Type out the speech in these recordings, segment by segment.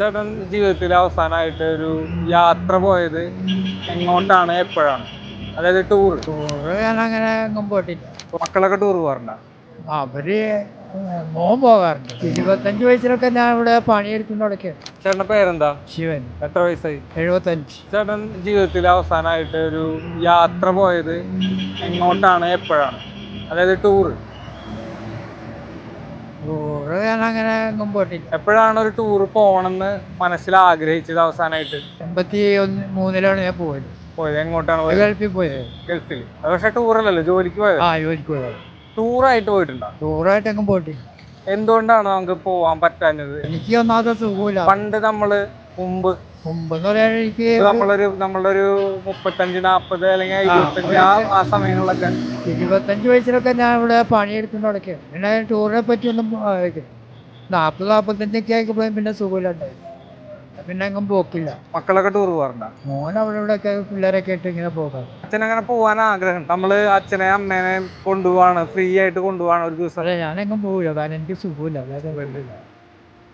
ചേട്ടൻ ജീവിതത്തിൽ അവസാനമായിട്ട് ഒരു യാത്ര പോയത് എങ്ങോട്ടാണ് എപ്പോഴാണ്? അതായത് ടൂർ ടൂറ് ഞാൻ അങ്ങനെ എങ്ങും പോയിട്ടില്ല. മക്കളൊക്കെ ടൂർ പോകാറുണ്ടോ? അവർ മോൻ പോകാറുണ്ട്. ഇരുപത്തഞ്ച് വയസ്സിലൊക്കെ ഞാൻ ഇവിടെ പണിയെടുക്കുന്നതൊക്കെ ചേട്ടന്റെ പേരെന്താ? ശിവൻ. എത്ര വയസ്സായി? എഴുപത്തഞ്ച്. ചേട്ടൻ ജീവിതത്തിൽ അവസാനമായിട്ട് ഒരു യാത്ര പോയത് എങ്ങോട്ടാണ് എപ്പോഴാണ്? അതായത് ടൂർ ടൂറ് ഞാൻ അങ്ങനെ എങ്ങും പോയിട്ടില്ല. എപ്പോഴാണ് ഒരു ടൂർ പോകണമെന്ന് മനസ്സിൽ ആഗ്രഹിച്ചത് അവസാനമായിട്ട് എൺപത്തി ഒന്ന് മൂന്നിലാണ് ഞാൻ പോയത്. പോയത് എങ്ങോട്ടാണ് പോയത്? ഗൾഫിൽ പോയത്. ഗൾഫിൽ. അത് പക്ഷേ ടൂറല്ലല്ലോ ജോലിക്ക് പോയത്? ആ ജോലിക്ക് പോയത് ടൂറായിട്ട് പോയിട്ടുണ്ടോ? ടൂറായിട്ട് എങ്ങും പോയിട്ടില്ല. എന്തുകൊണ്ടാണ് നമുക്ക് പോവാൻ പറ്റാഞ്ഞത്? എനിക്ക് ഒന്നാമത്തെ സുഖമില്ല. പണ്ട് നമ്മൾ മുമ്പ്. മുമ്പ് എന്ന് പറയാൻ എനിക്ക് നമ്മളൊരു നമ്മളൊരു മുപ്പത്തഞ്ച് നാപ്പത് അല്ലെങ്കിൽ ഇരുപത്തഞ്ച് ആ സമയങ്ങളിലൊക്കെ. ഇരുപത്തഞ്ച് വയസ്സിലൊക്കെ ഞാൻ ഇവിടെ പണിയെടുക്കുന്നതൊക്കെ പിന്നെ ടൂറിനെ പറ്റിയൊന്നും നാൽപ്പത് നാൽപ്പത്തഞ്ചൊക്കെ ആയിക്കപ്പോഴും പിന്നെ സുഖമില്ലാണ്ടായി പിന്നെ എങ്ങും പോക്കില്ല. മക്കളൊക്കെ ടൂർ പോകാറുണ്ടോ? മോൻ അവിടെ ഇവിടെയൊക്കെ പിള്ളേരൊക്കെ ആയിട്ട് ഇങ്ങനെ പോകാം അച്ഛൻ അങ്ങനെ പോവാൻ ആഗ്രഹം. നമ്മൾ അച്ഛനെ അമ്മേനെ കൊണ്ടുപോവാണ് ഫ്രീ ആയിട്ട് കൊണ്ടുപോവാണ് ഒരു ദിവസം. അതെ ഞാനെങ്ങും പോവില്ല. കാരണം എനിക്ക് സുഖമില്ല. അതായത്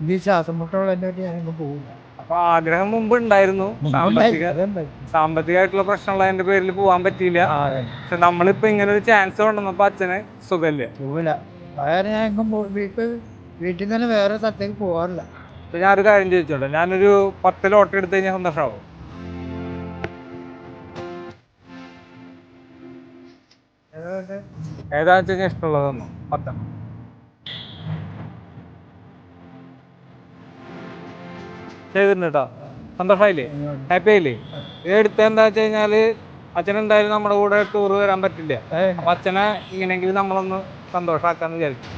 ഇത് ശ്വാസം മുട്ടുള്ള പറ്റി ഞാനെങ്ങും പോവില്ല. അപ്പൊ ആഗ്രഹം മുമ്പ് ഉണ്ടായിരുന്നു. സാമ്പത്തിക സാമ്പത്തികമായിട്ടുള്ള പ്രശ്നമുള്ളതിന്റെ പേരിൽ പോവാൻ പറ്റിയില്ല. പക്ഷെ നമ്മളിപ്പോ ഇങ്ങനെ ഒരു ചാൻസ് കൊണ്ടുവന്നപ്പോ അച്ഛന് സുഖമില്ല. വീട്ടിൽ തന്നെ വേറെ സ്ഥലത്തേക്ക് പോകാറില്ല. അപ്പൊ ഞാനൊരു കാര്യം ചോദിച്ചോട്ടെ? ഞാനൊരു പത്ത് ലോട്ടറി എടുത്തു കഴിഞ്ഞാൽ സന്തോഷമാവും ഏതാ വെച്ചാൽ ഇഷ്ടമുള്ളതൊന്നും? പത്ത്. ചെയ്തിട്ടുണ്ട് കേട്ടോ സന്തോഷമായില്ലേ ഹാപ്പി ആയില്ലേ ഇത് എടുത്ത എന്താ വെച്ച് കഴിഞ്ഞാൽ അച്ഛനെന്തായാലും നമ്മുടെ കൂടെ ടൂർ വരാൻ പറ്റില്ല. അപ്പൊ അച്ഛനെ ഇങ്ങനെങ്കിലും നമ്മളൊന്ന് സന്തോഷമാക്കാന്ന് വിചാരിച്ചു